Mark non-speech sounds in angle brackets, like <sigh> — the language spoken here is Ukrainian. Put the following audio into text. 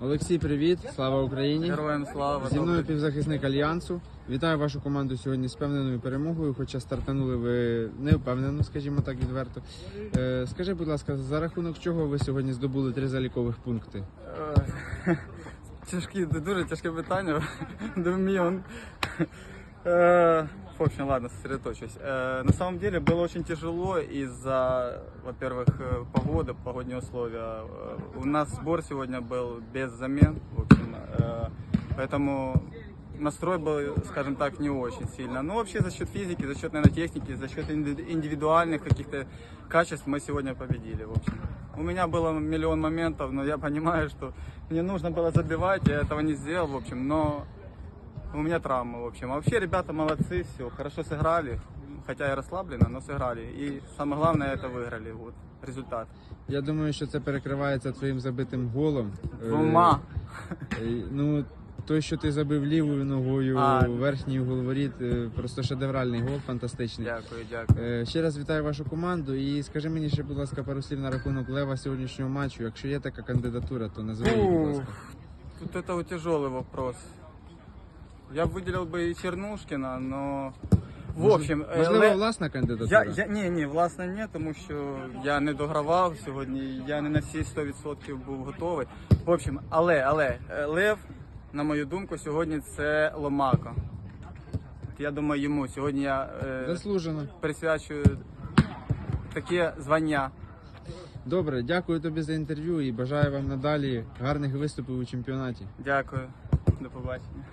Олексій, привіт! Слава Україні! Героям слава. Зі мною півзахисник Альянсу. Вітаю вашу команду сьогодні з впевненою перемогою, хоча стартанули ви не впевнено, скажімо так, відверто. Е, скажи, будь ласка, за рахунок чого ви сьогодні здобули три залікових пункти? Е, <laughs> Тяжкі, дуже тяжке питання. <laughs> Домион. Э, В общем, ладно, сосредоточусь. Э, На самом деле было очень тяжело из-за, во-первых, э, погоды, погодные условия. У нас сбор сегодня был без замен, в общем, поэтому настрой был, скажем так, не очень сильно. Но вообще за счет физики, за счет, наверное, техники, за счет инди- индивидуальных каких-то качеств мы сегодня победили, в общем. У меня было миллион моментов, но я понимаю, что мне нужно было забивать, я этого не сделал, в общем, но у меня травма, в общем. А вообще ребята молодцы, все, хорошо сыграли, хотя и расслабленно, но сыграли. И самое главное, это выиграли, вот, результат. Я думаю, що це перекривається твоїм забитим голом. Е, Двума. е, Ну, той, що ти забив лівою ногою, А. верхній головоріт, е, просто шедевральний гол, фантастичний. Дякую, дякую. Е, Ще раз вітаю вашу команду і скажи мені ще, будь ласка, пару слів на рахунок лева сьогоднішнього матчу. Якщо є така кандидатура, то назви її, будь ласка. Тут это вот тяжелый вопрос. Я бы выделил бы и Чернушкина, но... В общем, э, можливо, Ле- власна кандидатура. Я, я, ні, ні, власне, ні, тому що я не догравав сьогодні, я не на всі 100% був готовий. В общем, але, але, е, Лев, на мою думку, сьогодні це Ломако. Я думаю, йому сьогодні я е, Заслужено. присвячую таке звання. Добре, дякую тобі за інтерв'ю і бажаю вам надалі гарних виступів у чемпіонаті. Дякую. До побачення.